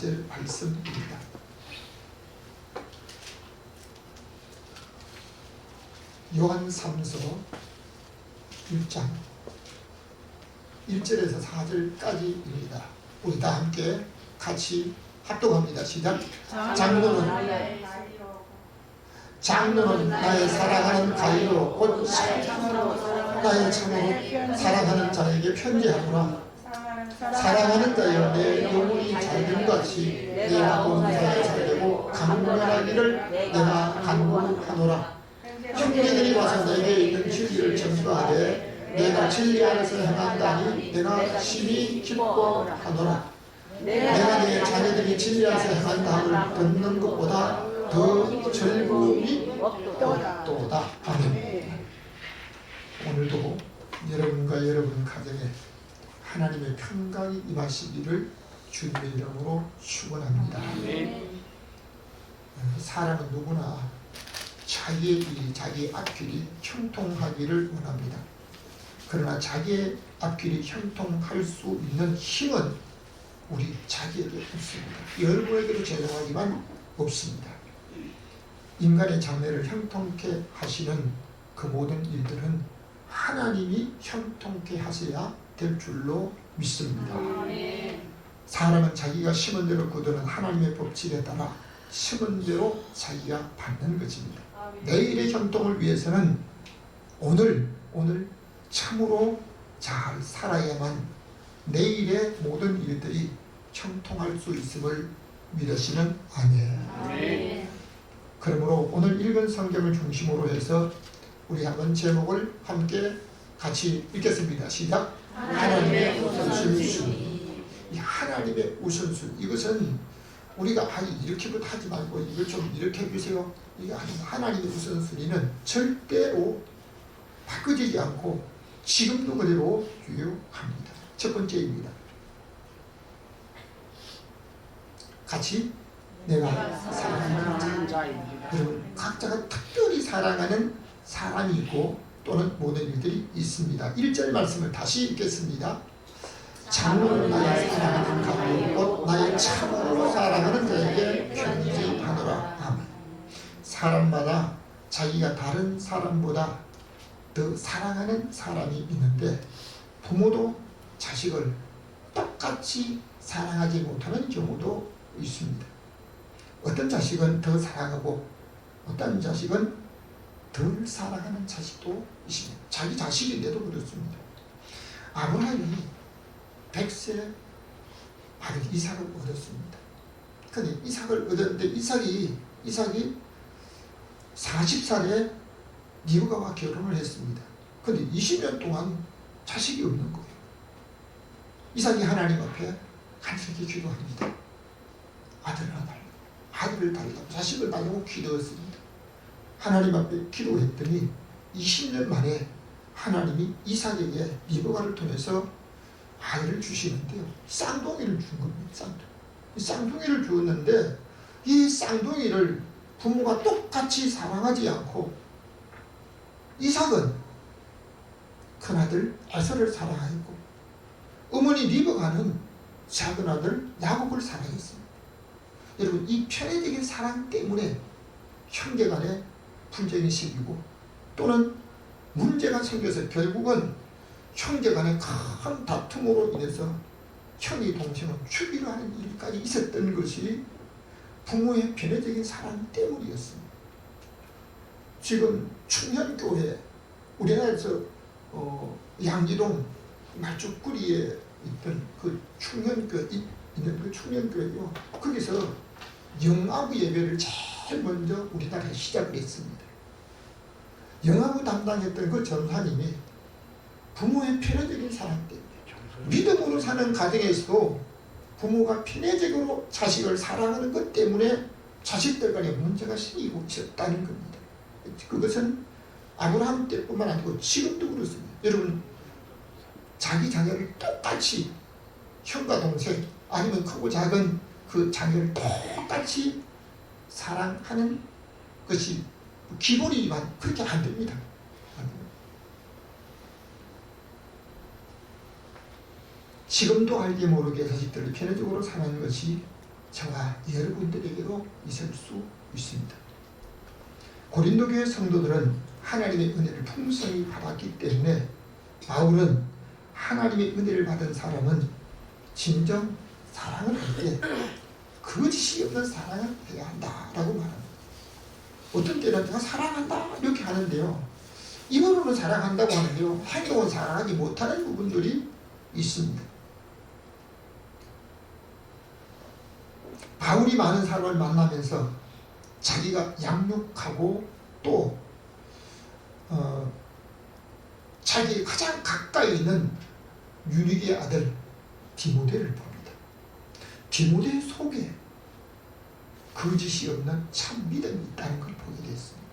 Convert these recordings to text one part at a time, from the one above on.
4절 말씀입니다. 요한 3서 1장 1절에서 4절까지입니다. 우리 다 함께 같이 합동합니다. 시작. 장로는 장로는 나의 사랑하는 가이로 곧 나의 참으로 사랑하는 자에게 편지하노라. 사랑하는 자여 내 영혼이 잘됨 같이 내가 자에 잘되고 강건하기를 내가 간구하노라. 형제들이 와서 내게 있는 진리를 전파하되 내가 진리 안에서 행한다니 내가 심히 기뻐하노라. 내가 내 자녀들이 진리 안에서 행한다함을 듣는 것보다 더 즐거움이 없도다. 아멘. 오늘도 여러분과 여러분 가정에 하나님의 평강이 임하시기를 주님의 이름으로 축원합니다. 사람은 누구나 자기의 길이, 자기의 앞길이 형통하기를 원합니다. 그러나 자기의 앞길이 형통할 수 있는 힘은 우리 자기에게 없습니다. 여러분에게도 죄송하지만 없습니다. 인간의 장래를 형통케 하시는 그 모든 일들은 하나님이 형통케 하셔야 될 줄로 믿습니다. 사람은 자기가 심은 대로 거두는 하나님의 법칙에 따라 심은 대로 자기가 받는 것입니다. 내일의 형통을 위해서는 오늘 오늘 참으로 잘 살아야만 내일의 모든 일들이 형통할 수 있음을 믿으시는 아멘. 그러므로 오늘 읽은 성경을 중심으로 해서 우리 한번 제목을 함께 같이 읽겠습니다. 시작. 하나님의 우선순위. 이 하나님의 우선순위. 이것은 우리가 아 이렇게부터 하지 말고 이걸 좀 이렇게 해주세요. 이게 아니고 하나님의 우선순위는 절대로 바꾸지 않고 지금도 그대로 유효합니다. 첫 번째입니다. 같이 내가 사랑하는 자. 여러분 각자가 특별히 사랑하는 사람이 있고 또는 모든 일들이 있습니다. 1절 말씀을 다시 읽겠습니다. 장로는 나의 사랑하는 곧 나의 참으로 사랑하는 자에게 편지하노라. 아멘. 사람마다 자기가 다른 사람보다 더 사랑하는 사람이 있는데 부모도 자식을 똑같이 사랑하지 못하는 경우도 있습니다. 어떤 자식은 더 사랑하고 어떤 자식은 덜 사랑하는 자식도 있습니다. 자기 자식인데도 그렇습니다. 아브라함이 백세 아들 이삭을 얻었습니다. 근데 이삭을 얻었는데 이삭이 이삭이 40살에 리브가와 결혼을 했습니다. 근데 20년 동안 자식이 없는 거예요. 이삭이 하나님 앞에 간절히 기도합니다. 아들을 달라고 아들을 달라고 자식을 달라고 기도했습니다. 하나님 앞에 기도했더니 20년 만에 하나님이 이삭에게 리브가를 통해서 아이를 주시는데요. 쌍둥이를 준 겁니다. 쌍둥이. 쌍둥이를 주었는데 이 쌍둥이를 부모가 똑같이 사랑하지 않고 이삭은 큰아들 에서를 사랑하였고 어머니 리브가는 작은 아들 야곱을 사랑했습니다. 여러분 이 편애적인 사랑 때문에 형제간에 분쟁이 생기고 또는 문제가 생겨서 결국은 형제 간의 큰 다툼으로 인해서 형이 동생을 죽이려 하는 일까지 있었던 것이 부모의 편애적인 사랑 때문이었습니다. 지금 충현교회 우리나라에서 어, 양지동 말죽구리에 있던 그 충현교 있는 그 충현교회요. 거기서 영아부 예배를 제일 먼저 우리나라에 시작을 했습니다. 영아부 담당했던 그 전사님이 부모의 편애적인 사랑 때문에 믿음으로 사는 가정에서도 부모가 편애적으로 자식을 사랑하는 것 때문에 자식들 간에 문제가 생기고 있었다는 겁니다. 그것은 아브라함 때뿐만 아니고 지금도 그렇습니다. 여러분 자기 자녀를 똑같이 형과 동생 아니면 크고 작은 그 자녀를 똑같이 사랑하는 것이 기본이지만 그렇게 안 됩니다. 지금도 알게 모르게 자식들을 편애적으로 사는 것이 저와 여러분들에게도 있을 수 있습니다. 고린도 교회 성도들은 하나님의 은혜를 풍성히 받았기 때문에 바울은 하나님의 은혜를 받은 사람은 진정 사랑을 할때 거짓이 없는 사랑을 해야 한다라고 말합니다. 어떤 때는 내가 사랑한다 이렇게 하는데요. 입으로는 사랑한다고 하는데요. 행동은 사랑하지 못하는 부분들이 있습니다. 바울이 많은 사람을 만나면서 자기가 양육하고 또 어, 자기 가장 가까이 있는 유리의 아들 디모데를 봅니다. 디모데 속에 거짓이 없는 참 믿음이 있다는 걸 보게 됐습니다.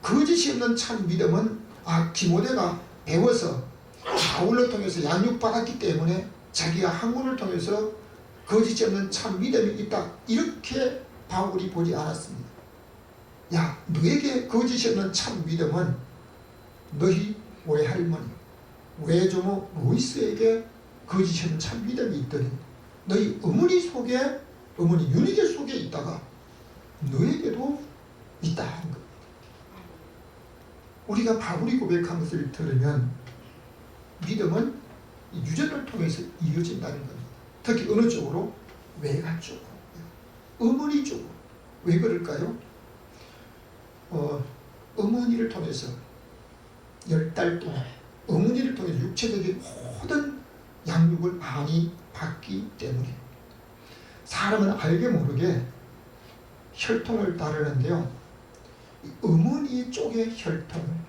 거짓이 없는 참 믿음은 아 디모데가 배워서 바울을 통해서 양육받았기 때문에 자기가 학문을 통해서 거짓이 없는 참 믿음이 있다 이렇게 바울이 보지 않았습니다. 야 너에게 거짓이 없는 참 믿음은 너희 외할머니 외조모 로이스에게 거짓이 없는 참 믿음이 있더니 너희 어머니 속에 어머니 유니게 속에 있다가 너에게도 있다 하는 겁니다. 우리가 바울이 고백한 것을 들으면 믿음은 유전을 통해서 이어진다는 겁니다. 특히 어느 쪽으로? 외가 쪽으로. 어머니 쪽으로. 왜 그럴까요? 어, 어머니를 통해서 열 달 동안 어머니를 통해서 육체적인 모든 양육을 많이 받기 때문에 사람은 알게 모르게 혈통을 따르는데요. 이 어머니 쪽의 혈통,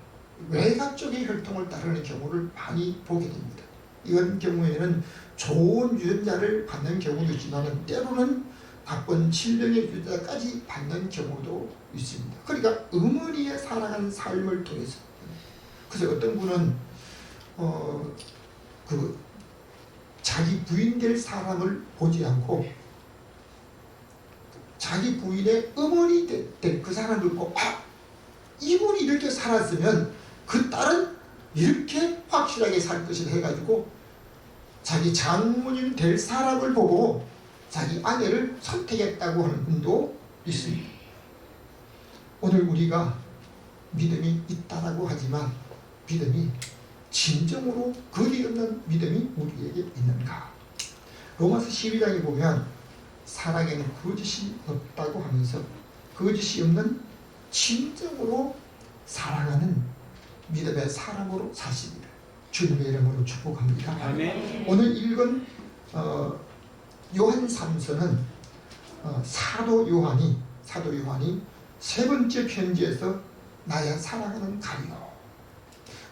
외가 쪽의 혈통을 따르는 경우를 많이 보게 됩니다. 이런 경우에는 좋은 유전자를 받는 경우도 있지만 때로는 나쁜 질병의 유전자까지 받는 경우도 있습니다. 그러니까 어머니의 살아가는 삶을 통해서 그래서 어떤 분은 어, 그 자기 부인 될 사람을 보지 않고 자기 부인의 어머니 될그 사람을 보고 아 이분이 이렇게 살았으면 그 딸은 이렇게 확실하게 살 것을 해가지고 자기 장모님 될 사람을 보고 자기 아내를 선택했다고 하는 분도 있습니다. 오늘 우리가 믿음이 있다라고 하지만 믿음이 진정으로 거리 없는 믿음이 우리에게 있는가? 로마서 12장에 보면 사랑에는 거짓이 없다고 하면서 거짓이 없는 진정으로 사랑하는 믿음의 사람으로 사십니다. 주님의 이름으로 축복합니다. 아멘. 오늘 읽은 어, 요한 3서는 어, 사도 요한이 사도 요한이 세 번째 편지에서 나의 사랑하는 가리오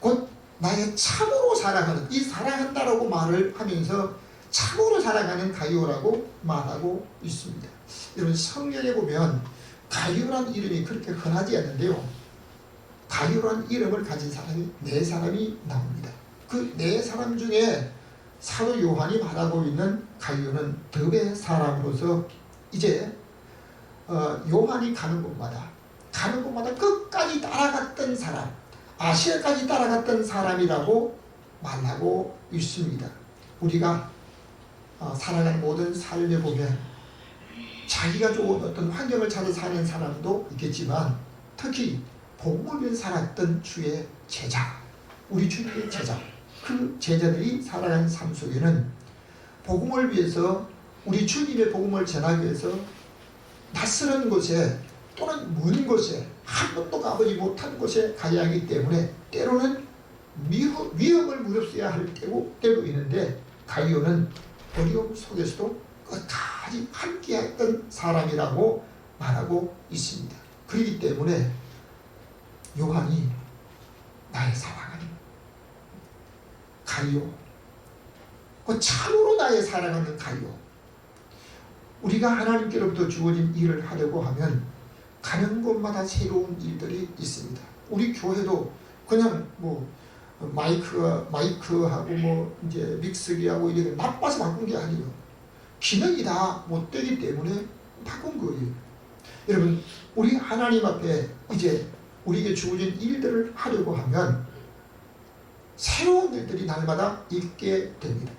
곧 나의 참으로 사랑하는 이 사랑한다라고 말을 하면서 참으로 사랑하는 가이오라고 말하고 있습니다. 여러분 성경에 보면 가이오란 이름이 그렇게 흔하지 않는데요. 가이오란 이름을 가진 사람이 네 사람이 나옵니다. 그 네 사람 중에 사도 요한이 말하고 있는 가이오는 덕의 사람으로서 이제 어, 요한이 가는 곳마다 가는 곳마다 끝까지 따라갔던 사람 아시아까지 따라갔던 사람이라고 말하고 있습니다. 우리가 어, 살아가는 모든 삶에 보면 자기가 좋은 어떤 환경을 찾아 사는 사람도 있겠지만 특히 복음을 살았던 주의 제자, 우리 주님의 제자, 그 제자들이 살아가는 삶 속에는 복음을 위해서 우리 주님의 복음을 전하기 위해서 낯선 곳에 또는 먼 곳에 한 번도 가보지 못한 곳에 가야 하기 때문에 때로는 위험, 위험을 무릅쓰야 할 때고, 때도 있는데 가이오는 어려움 속에서도 끝까지 함께했던 사람이라고 말하고 있습니다. 그렇기 때문에 요한이 나의 사랑하는 가이오 그 참으로 나의 사랑하는 가이오 우리가 하나님께로부터 주어진 일을 하려고 하면 가는 곳마다 새로운 일들이 있습니다. 우리 교회도 그냥 뭐 마이크가 마이크하고 뭐 이제 믹스기하고 이게 나빠서 바꾼 게 아니에요. 기능이 다 못되기 때문에 바꾼 거예요. 여러분, 우리 하나님 앞에 이제 우리에게 주어진 일들을 하려고 하면 새로운 일들이 날마다 있게 됩니다.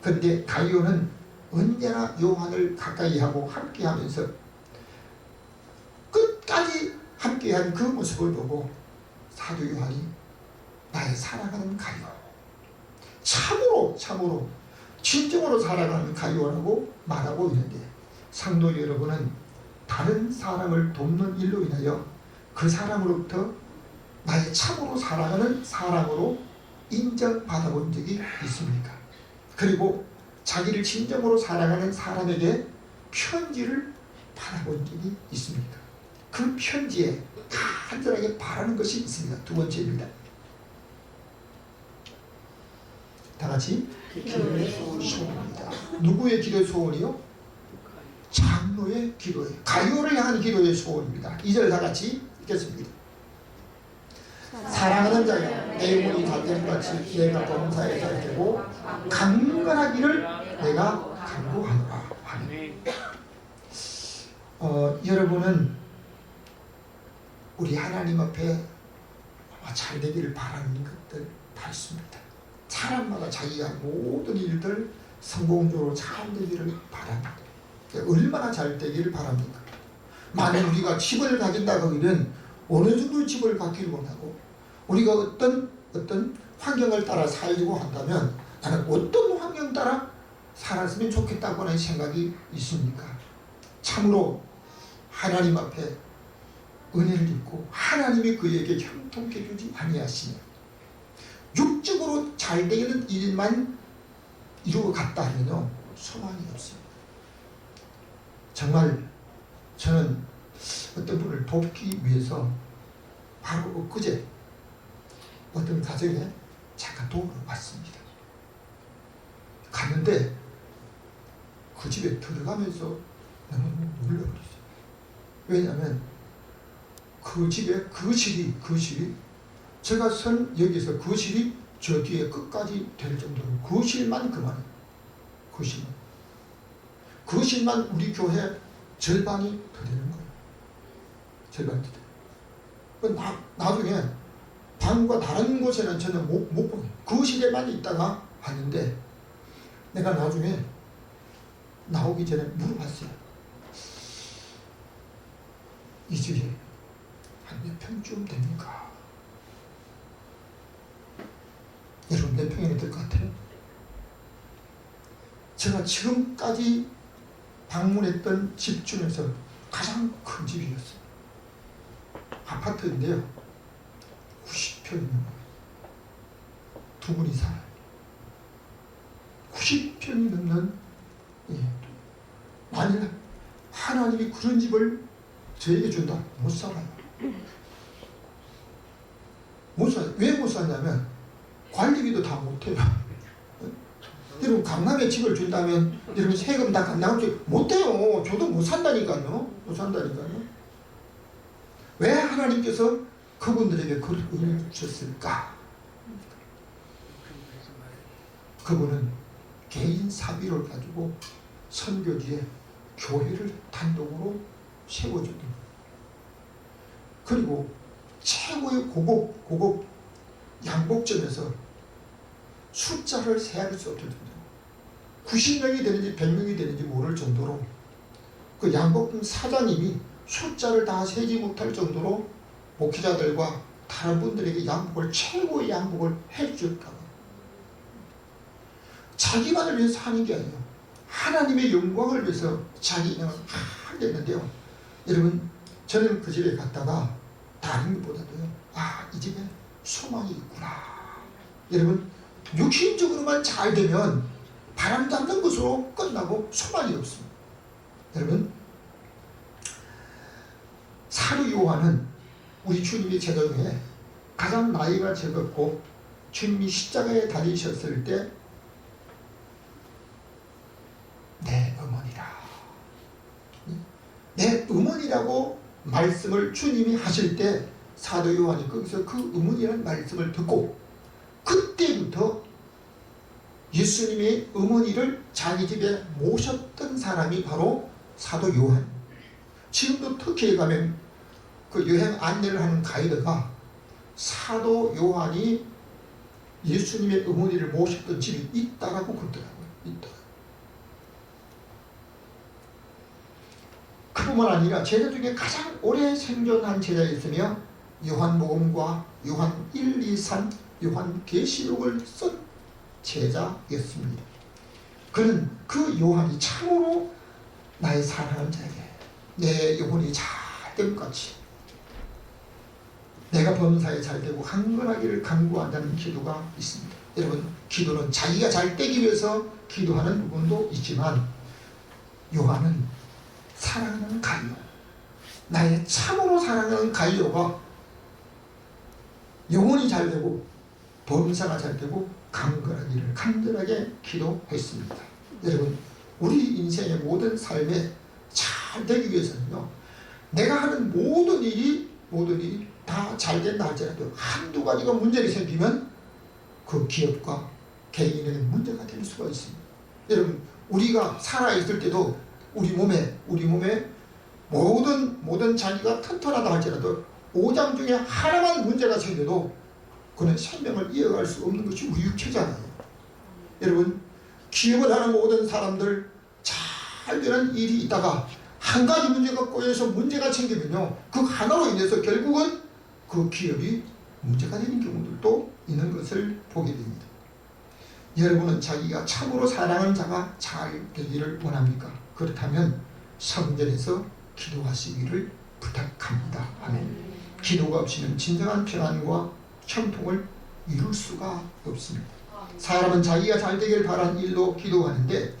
그런데 가이오는 언제나 요한을 가까이 하고 함께 하면서 끝까지 함께한 그 모습을 보고 사도 요한이 나의 사랑하는 가요. 참으로 참으로 진정으로 사랑하는 가요라고 말하고 있는데 상도 여러분은 다른 사람을 돕는 일로 인하여 그 사람으로부터 나의 참으로 사랑하는 사랑으로 인정받아 본 적이 있습니까? 그리고 자기를 진정으로 사랑하는 사람에게 편지를 받아본 적이 있습니까? 그 편지에 간절하게 바라는 것이 있습니다. 두 번째입니다. 다 같이 기도의 소원입니다. 누구의 기도의 소원이요? 장로의 기도예요. 가요를 향한 기도의 소원입니다. 2절 다 같이 읽겠습니다. 사랑하는 자여 내 영혼이 다됨같이 내가 범사에 잘 되고 강건하기를 내가 간구하노라 아멘. 어, 여러분은 우리 하나님 앞에 잘 되기를 바라는 것들 다 있습니다. 사람마다 자기가 모든 일들 성공적으로 잘 되기를 바랍니다. 얼마나 잘 되기를 바랍니까? 만약 우리가 집을 가진다고 하면 어느 정도 집을 갖기를 원하고 우리가 어떤 어떤 환경을 따라 살려고 한다면 나는 어떤 환경 따라 살았으면 좋겠다고 하는 생각이 있습니까? 참으로 하나님 앞에 은혜를 입고 하나님이 그에게 형통케 주지 아니하시며 육적으로 잘 되는 일만 이루어 갔다 하면요 소망이 없습니다. 정말 저는 어떤 분을 돕기 위해서 바로 엊그제 어떤 가정에 잠깐 도움을 왔습니다. 갔는데 그 집에 들어가면서 너무 놀라버렸어요. 왜냐하면 그 집에 그 집이 그 집이 제가 선 여기서 그 집이 저 뒤에 끝까지 될 정도로 그 실만 그만해요. 그 실만. 그 실만 우리 교회 절반이 더 되는 거예요. 절반이 더 돼요. 나, 나중에 방과 다른 곳에는 저는 못, 못 보게. 그 실에만 있다가 왔는데 내가 나중에 나오기 전에 물어봤어요. 이 집이 한 몇 평쯤 됩니까? 여러분 몇 평이나 될것 같아요? 제가 지금까지 방문했던 집 중에서 가장 큰 집이었어요. 아파트인데요. 90평이면 두 분이 살아요. 90평이 넘는 예. 만일 하나님이 그런 집을 저에게 준다 못 살아요. 못 살아요. 왜못 사냐면 관리비도 다 못해요. 여러분 강남에 집을 준다면 여러분 세금 다 감당할 줄 못해요. 저도 못 산다니까요. 못 산다니까요. 왜 하나님께서 그분들에게 그런 은혜를 주셨을까? 그분은 개인 사비를 가지고 선교지에 교회를 단독으로 세워주는 그리고 최고의 고급 고급 양복점에서 숫자를 세할 수 없을 정도로 90명이 되는지 100명이 되는지 모를 정도로 그 양복점 사장님이 숫자를 다 세지 못할 정도로 목회자들과 다른 분들에게 양복을 최고의 양복을 해주었다고. 자기만을 위해서 하는 게 아니에요. 하나님의 영광을 위해서 자기 인생을 하겠는데요. 여러분 저는 그 집에 갔다가 다른 것보다도요 아 이 집에 소망이 있구나. 여러분 육신적으로만 잘 되면 바람 잡는 것으로 끝나고 소망이 없습니다. 여러분 사도 요한은 우리 주님의 제자 중에 가장 나이가 적었고 주님이 십자가에 달리셨을 때 내 어머니라. 내 어머니라고 말씀을 주님이 하실 때 사도 요한이 거기서 그 어머니라는 말씀을 듣고 그때부터 예수님의 어머니를 자기 집에 모셨던 사람이 바로 사도 요한 지금도 터키에 가면 그 여행 안내를 하는 가이드가 사도 요한이 예수님의 어머니를 모셨던 집이 있다라고 그러더라고요. 있다. 뿐만 아니라 제자 중에 가장 오래 생존한 제자였으며 요한복음과 요한 1, 2, 3, 요한 계시록을 쓴 제자였습니다. 그는 그 요한이 참으로 나의 사랑하는 자에게 내 영혼이 잘됨 같이 내가 범사에 잘되고 강건하기를 간구한다는 기도가 있습니다. 여러분 기도는 자기가 잘 되기 위해서 기도하는 부분도 있지만 요한은 사랑하는 가이오 나의 참으로 사랑하는 가이오가 영혼이 잘되고 범사가 잘 되고 강건하기를 간절하게 기도했습니다. 여러분 우리 인생의 모든 삶에 잘 되기 위해서는요 내가 하는 모든 일이 모든 일이 다 잘 된다 할지라도 한두 가지가 문제가 생기면 그 기업과 개인에게 문제가 될 수가 있습니다. 여러분 우리가 살아있을 때도 우리 몸에 우리 몸에 모든 모든 자기가 튼튼하다 할지라도 오장 중에 하나만 문제가 생겨도 그는 생명을 이어갈 수 없는 것이 우리 육체잖아요. 여러분 기업을 하는 모든 사람들 잘 되는 일이 있다가 한 가지 문제가 꼬여서 문제가 생기면요 그 하나로 인해서 결국은 그 기업이 문제가 되는 경우들도 있는 것을 보게 됩니다. 여러분은 자기가 참으로 사랑하는 자가 잘 되기를 원합니까? 그렇다면 성전에서 기도하시기를 부탁합니다. 아멘. 기도가 없이는 진정한 평안과 형통을 이룰 수가 없습니다. 사람은 자기가 잘 되기를 바란 일로 기도하는데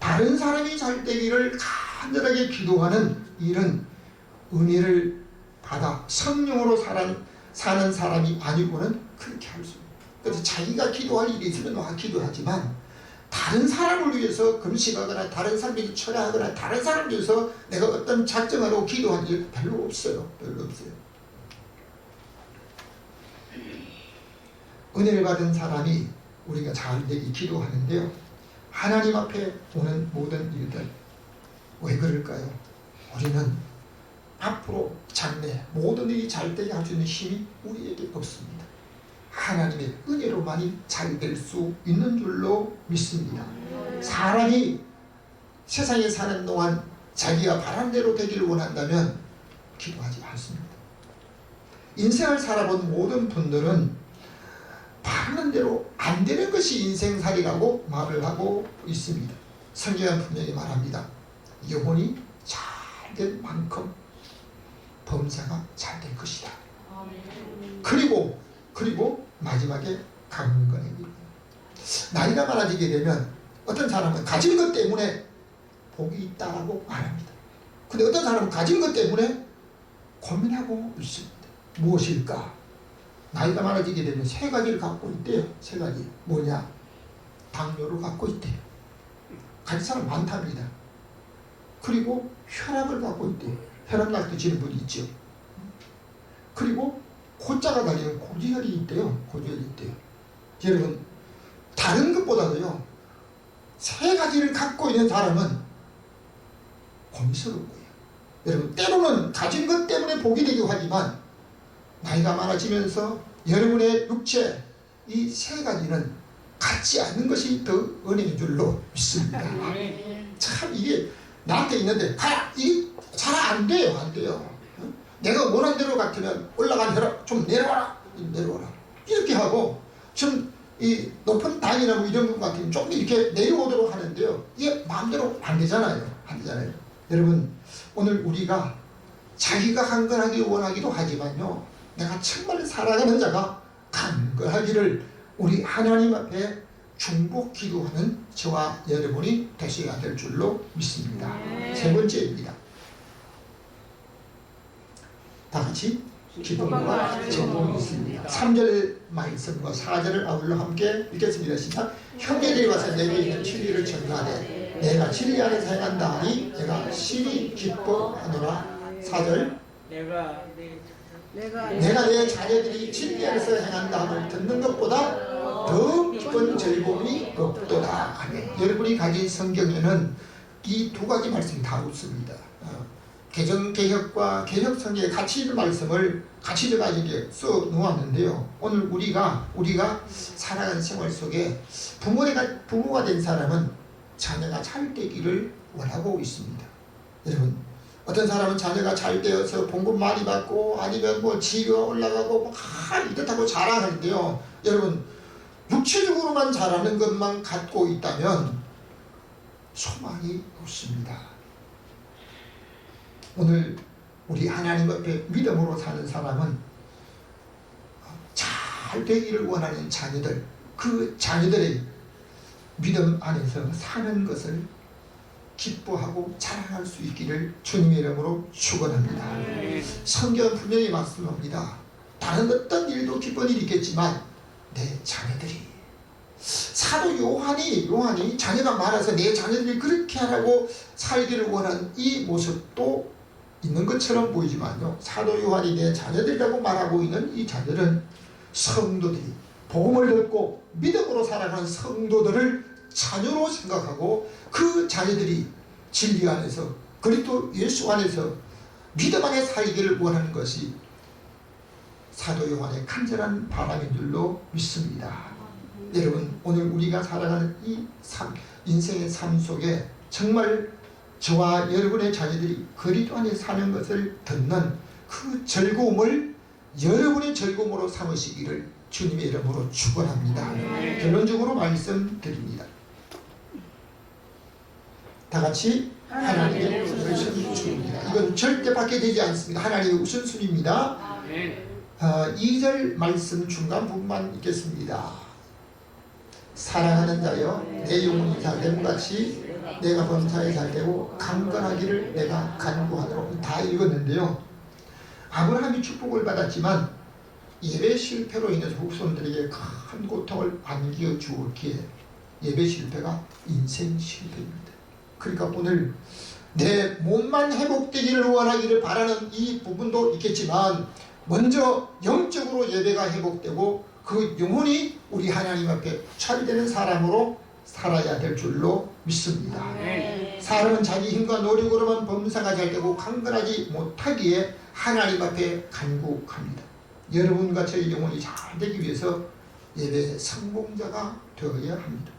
다른 사람이 잘 되기를 간절하게 기도하는 일은 은혜를 받아 성령으로 사는, 사는 사람이 아니고는 그렇게 할 수 없습니다. 그래서 자기가 기도할 일이 있으면 와 기도하지만 다른 사람을 위해서 금식하거나 다른 사람을 철회하거나 다른 사람을 위해서 내가 어떤 작정하고 기도할 일 별로 없어요. 별로 없어요. 은혜를 받은 사람이 우리가 잘 되기 기도하는데요. 하나님 앞에 오는 모든 일들 왜 그럴까요? 우리는 앞으로 장래 모든 일이 잘 되게 할 수 있는 힘이 우리에게 없습니다. 하나님의 은혜로만이 잘 될 수 있는 줄로 믿습니다. 사람이 세상에 사는 동안 자기가 바란 대로 되기를 원한다면 기도하지 않습니다. 인생을 살아본 모든 분들은 바라는 대로 안 되는 것이 인생살이라고 말을 하고 있습니다. 성경은 분명히 말합니다. 영혼이 잘 된 만큼 범사가 잘 될 것이다. 그리고 그리고 마지막에 강건해집니다. 나이가 많아지게 되면 어떤 사람은 가진 것 때문에 복이 있다고 말합니다. 근데 어떤 사람은 가진 것 때문에 고민하고 있습니다. 무엇일까? 나이가 많아지게 되면 세 가지를 갖고 있대요. 세 가지. 뭐냐? 당뇨를 갖고 있대요. 가진 사람 많답니다. 그리고 혈압을 갖고 있대요. 혈압 약 드시는 분이 있죠. 그리고 고자가 달리는 고지혈이 있대요. 고지혈이 있대요. 여러분 다른 것보다도요. 세 가지를 갖고 있는 사람은 고민스러운 거예요. 여러분 때로는 가진 것 때문에 복이 되기도 하지만 나이가 많아지면서 여러분의 육체 이 세 가지는 갖지 않는 것이 더 은혜인 줄로 믿습니다. 참 이게 나한테 있는데 가라 이게 잘 안 돼요 안 돼요. 어? 내가 원하는 대로 같으면 올라간 혈압 좀 내려와라 내려와라 이렇게 하고 좀 이 높은 단이나 뭐 이런 것 같으면 좀 이렇게 내려오도록 하는데요. 이게 마음대로 안 되잖아요. 안 되잖아요. 여러분 오늘 우리가 자기가 강건하기 원하기도 하지만요. 내가 정말 사랑하는 자가 강건하기를 우리 하나님 앞에 중복 기도하는 저와 여러분이 되셔야 될 줄로 믿습니다. 세 번째입니다. 다 같이 기도와 제목이 있습니다. 3절 말씀과 4절을 아울러 함께 읽겠습니다. 시작. 형제들이 와서 내게 있는 진리를 전하되 내가 진리 안에서 행한다 하니 내가 신이 기뻐하노라. 4절 내가 내 내가 내가 내 자녀들이 진리 안에서 행한다 함을 듣는 것보다 더 기쁜 즐거움이 없도다. 아멘. 여러분이 가진 성경에는 이 두 가지 말씀이 다 없습니다. 어, 개정 개혁과 개혁 성경의 가치 있는 말씀을 같이 제가 이게 써 놓았는데요. 오늘 우리가 우리가 살아가는 생활 속에 부모가 부모가 된 사람은 자녀가 잘 되기를 원하고 있습니다. 여러분 어떤 사람은 자녀가 잘 되어서 봉급 많이 받고 아니면 뭐 지위가 올라가고 막 이렇다고 자랑하는데요. 여러분 육체적으로만 잘하는 것만 갖고 있다면 소망이 없습니다. 오늘 우리 하나님 앞에 믿음으로 사는 사람은 잘 되기를 원하는 자녀들, 그 자녀들의 믿음 안에서 사는 것을 기뻐하고 자랑할 수 있기를 주님의 이름으로 축원합니다. 성경 분명히 말씀합니다. 다른 어떤 일도 기쁜 일이 있겠지만 내 자녀들이 사도 요한이 요한이 자녀가 많아서 내 자녀들이 그렇게 하라고 살기를 원한 이 모습도 있는 것처럼 보이지만요. 사도 요한이 내 자녀들이라고 말하고 있는 이 자녀들은 성도들이 복음을 듣고 믿음으로 살아가는 성도들을 자녀로 생각하고 그 자녀들이 진리 안에서 그리스도 예수 안에서 믿음 안에 살기를 원하는 것이 사도 요한의 간절한 바람인 줄로 믿습니다. 여러분 오늘 우리가 살아가는 이 삶, 인생의 삶 속에 정말 저와 여러분의 자녀들이 그리스도 안에 사는 것을 듣는 그 즐거움을 여러분의 즐거움으로 삼으시기를 주님의 이름으로 축원합니다. 결론적으로 말씀드립니다. 다 같이 하나님의 우선순위입니다. 이건 절대 받게 되지 않습니다. 하나님의 우선순위입니다. 어, 2절 말씀 중간 부분만 읽겠습니다. 사랑하는 자여 내 영혼이 잘됨 같이 내가 범사에 잘되고 강건하기를 내가 간구하도록 다 읽었는데요. 아브라함이 축복을 받았지만 예배 실패로 인해서 후손들에게 큰 고통을 안겨 주었기에 예배 실패가 인생 실패입니다. 그러니까 오늘 내 몸만 회복되기를 원하기를 바라는 이 부분도 있겠지만 먼저 영적으로 예배가 회복되고 그 영혼이 우리 하나님 앞에 처리되는 사람으로 살아야 될 줄로 믿습니다. 사람은 자기 힘과 노력으로만 범사가 잘 되고 강건하지 못하기에 하나님 앞에 간구합니다. 여러분과 저희 영혼이 잘 되기 위해서 예배 성공자가 되어야 합니다.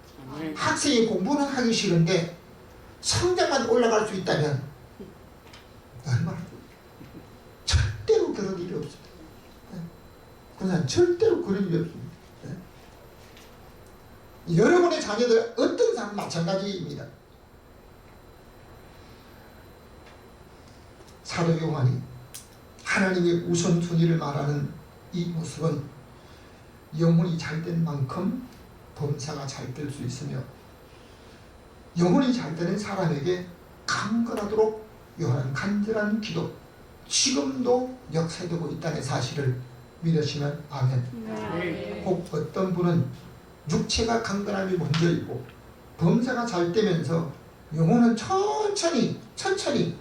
학생이 공부는 하기 싫은데 성적만 올라갈 수 있다면 얼마나 좋- 절대로 그런 일이 없습니다. 네. 그냥 절대로 그런 일이 없습니다. 네. 여러분의 자녀들 어떤 사람 마찬가지입니다. 사도 요한이 하나님의 우선순위를 말하는 이 모습은 영혼이 잘된 만큼 범사가 잘 될 수 있으며 영혼이 잘 되는 사람에게 강건하도록 요한은 간절한 기도 지금도 역사되고 있다는 사실을 믿으시면 아멘. 혹 어떤 분은 육체가 강건함이 먼저이고 범사가 잘 되면서 영혼은 천천히 천천히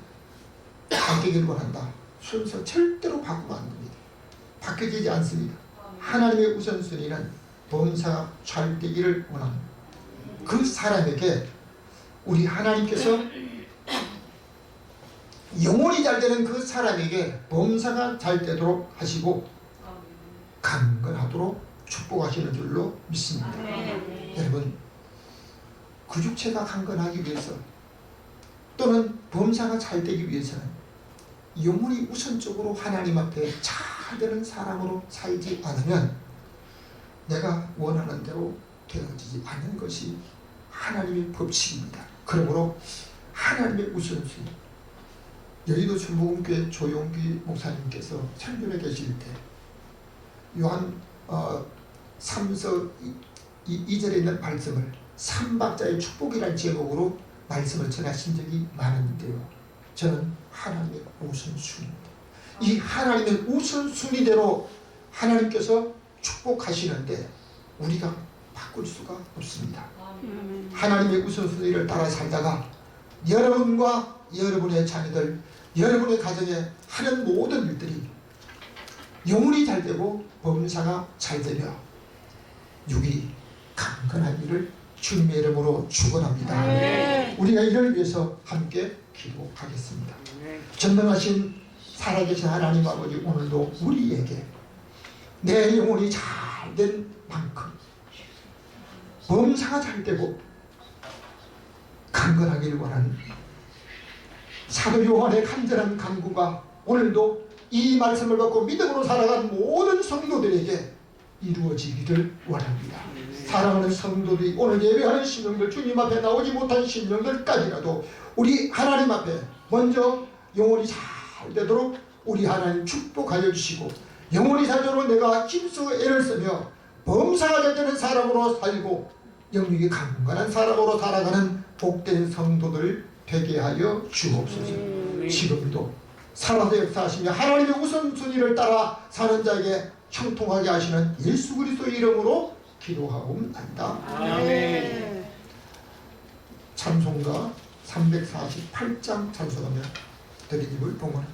바뀌기를 원한다. 순서 절대로 바꾸면 안 됩니다. 바뀌지 않습니다. 하나님의 우선순위는 범사가 잘 되기를 원합니다. 그 사람에게 우리 하나님께서 영혼이 잘 되는 그 사람에게 범사가 잘 되도록 하시고 강건하도록 축복하시는 줄로 믿습니다. 여러분 그 육체가 강건하기 위해서 또는 범사가 잘 되기 위해서는 영혼이 우선적으로 하나님 앞에 잘 되는 사람으로 살지 않으면 내가 원하는 대로 되어지지 않는 것이 하나님의 법칙입니다. 그러므로 하나님의 우선순위 여의도 충복교회 조용기 목사님께서 설교에 계실 때 요한 어, 3서 2, 절에 있는 말씀을 삼박자의 축복이라는 제목으로 말씀을 전하신 적이 많은데요. 저는 하나님의 우선순위입니다. 이 하나님의 우선순위대로 하나님께서 축복하시는데 우리가 바꿀 수가 없습니다. 하나님의 우선순위를 따라 살다가 여러분과 여러분의 자녀들, 여러분의 가정에 하는 모든 일들이 영혼이 잘 되고 범사가 잘 되며 육이 강건한 일을 주님의 이름으로 축원합니다. 우리가 이를 위해서 함께 기도하겠습니다. 전능하신 살아계신 하나님 아버지 오늘도 우리에게 내 영혼이 잘 된 만큼 범사가 잘 되고 강건하기를 원하는 사도 요한의 간절한 간구가 오늘도 이 말씀을 갖고 믿음으로 살아간 모든 성도들에게 이루어지기를 원합니다. 사랑하는 성도들이 오늘 예배하는 심령들 주님 앞에 나오지 못한 심령들까지라도 우리 하나님 앞에 먼저 영혼이 잘 되도록 우리 하나님 축복하여 주시고 영혼이 살도록 내가 힘쓰고 애를 쓰며 범사가 되는 사람으로 살고 영육이 강건한 사람으로 살아가는 복된 성도들 되게 하여 주옵소서. 지금도 살아서 역사하시며 하나님의 우선순위를 따라 사는 자에게 형통하게 하시는 예수 그리스도 이름으로 기도하옵나이다. 아멘. 찬송가 348장 찬송하며 드리님을 봉헌합니다.